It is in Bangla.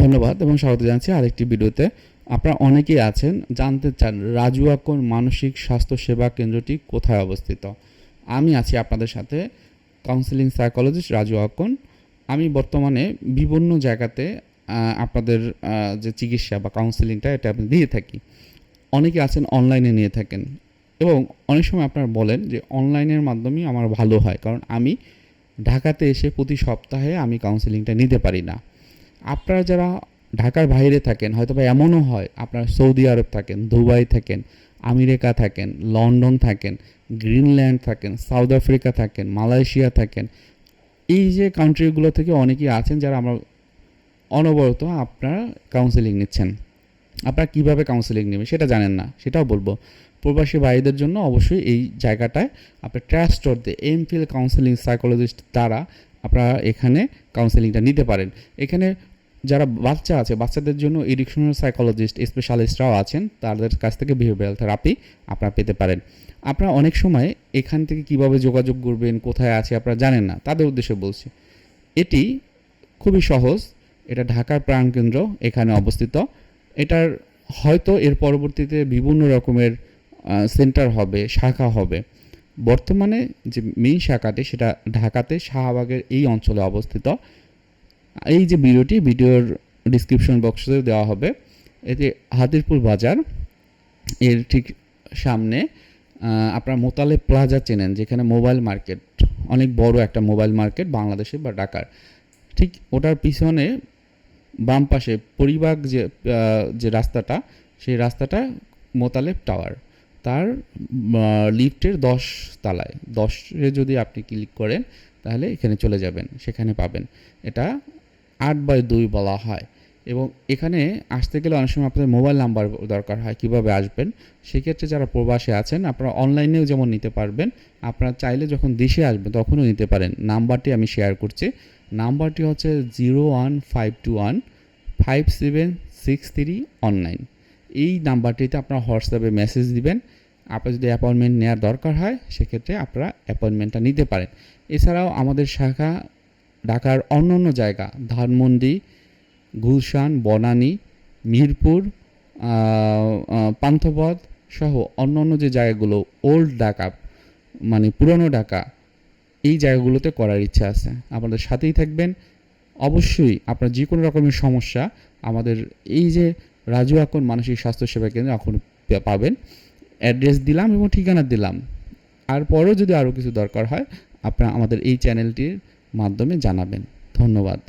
ধন্যবাদ এবং স্বাগত জানাচ্ছি আরেকটি ভিডিওতে। আপনারা অনেকেই আছেন, জানতে চান রাজুয়া কোন মানসিক স্বাস্থ্য সেবা কেন্দ্রটি কোথায় অবস্থিত। আমি আছি আপনাদের সাথে কাউন্সিলিং সাইকোলজিস্ট রাজু আকন আমি বর্তমানে বিভিন্ন জায়গাতে আপনাদের যে চিকিৎসা বা কাউন্সিলিংটা এটা আমি দিয়ে থাকি। অনেকে আছেন অনলাইনে নিয়ে থাকেন এবং অনেক সময় আপনারা বলেন যে অনলাইনের মাধ্যমেই আমার ভালো হয়, কারণ আমি ঢাকাতে এসে প্রতি সপ্তাহে আমি কাউন্সিলিংটা নিতে পারি না। আপনারা যারা ঢাকার বাইরে থাকেন হয়তো বা এমনও হয়, আপনারা সৌদি আরব থাকেন, দুবাই থাকেন, আমেরিকা থাকেন, লন্ডন থাকেন, গ্রিনল্যান্ড থাকেন, সাউথ আফ্রিকা থাকেন, মালয়েশিয়া থাকেন, এই যে কান্ট্রিগুলো থেকে অনেকেই আছেন যারা আমরা অনবরত আপনারা কাউন্সেলিং নিচ্ছেন। আপনারা কীভাবে কাউন্সেলিং নেবেন সেটা জানেন না, সেটাও বলব। প্রবাসী ভাইদের জন্য অবশ্যই এই জায়গাটায় আপনার ট্রাস্টর দিয়ে এম ফিল কাউন্সেলিং সাইকোলজিস্ট দ্বারা আপনারা এখানে কাউন্সেলিংটা নিতে পারেন। এখানে যারা বাচ্চা আছে, বাচ্চাদের জন্য এডিকশনাল সাইকোলজিস্ট স্পেশালিস্টরাও আছেন, তাদের কাছ থেকে বিহেভিয়ারাল থেরাপি আপনারা পেতে পারেন। আপনারা অনেক সময় এখান থেকে কীভাবে যোগাযোগ করবেন, কোথায় আছে আপনারা জানেন না, তাদের উদ্দেশ্যে বলছি। এটি খুবই সহজ, এটা ঢাকার প্রাণকেন্দ্র এখানে অবস্থিত। এটার হয়তো এর পরবর্তীতে বিভিন্ন রকমের সেন্টার হবে, শাখা হবে। বর্তমানে যে মেইন শাখাটি, সেটা ঢাকাতে শাহবাগের এই অঞ্চলে অবস্থিত। এই যে ভিডিওটি, ভিডিওর ডিসক্রিপশন বক্সে দেওয়া হবে। এতে হাতিরপুর বাজার। এর ঠিক সামনে আপনার মোতালে প্লাজা চেনেন, যেখানে মোবাইল মার্কেট, অনেক বড় একটা মোবাইল মার্কেট বাংলাদেশে বা ঢাকার। ঠিক ওটার পিছনে, বাম পাশে পরিবাগ যে যে রাস্তাটা, সেই রাস্তাটা মোতালেব টাওয়ার। তার লিফটের দশ তালায়, দশে যদি আপনি ক্লিক করেন, তাহলে এখানে চলে যাবেন, সেখানে পাবেন। এটা আট বাই দুই বলা হয়। এবং এখানে আসতে গেলে অনেক সময় আপনাদের মোবাইল নাম্বার দরকার হয়, কীভাবে আসবেন? সেক্ষেত্রে যারা প্রবাসে আছেন, আপনারা অনলাইনেও যেমন নিতে পারবেন, আপনারা চাইলে যখন দেশে আসবেন তখনও নিতে পারেন। নাম্বারটি আমি শেয়ার করছি। নাম্বারটি হচ্ছে zero one five two one five seven six three online. এই নাম্বারটিতে আপনারা হোয়াটসঅ্যাপে মেসেজ দিবেন। আপনার যদি অ্যাপয়েন্টমেন্ট নেওয়ার দরকার হয়, সেক্ষেত্রে আপনারা অ্যাপয়েন্টমেন্টটা নিতে পারেন। এছাড়াও আমাদের শাখা ঢাকার অন্য অন্য জায়গা, ধানমন্ডি, গুলশান, বনানী, মিরপুর পান্থপথ সহ অন্য অন্য যে জায়গাগুলো ওল্ড ঢাকা মানে পুরনো ঢাকা, এই জায়গাগুলোতে করার ইচ্ছা আছে। আমাদের সাথেই থাকবেন। অবশ্যই আপনার যে কোনো রকমের সমস্যা, আমাদের এই যে রাজু এখন মানসিক স্বাস্থ্য সেবা কেন্দ্রে এখন পাবেন। অ্যাড্রেস দিলাম এবং ঠিকানা দিলাম। আর পরেও যদি আরও কিছু দরকার হয়, আপনারা আমাদের এই চ্যানেলটির মাধ্যমে জানাবেন। ধন্যবাদ।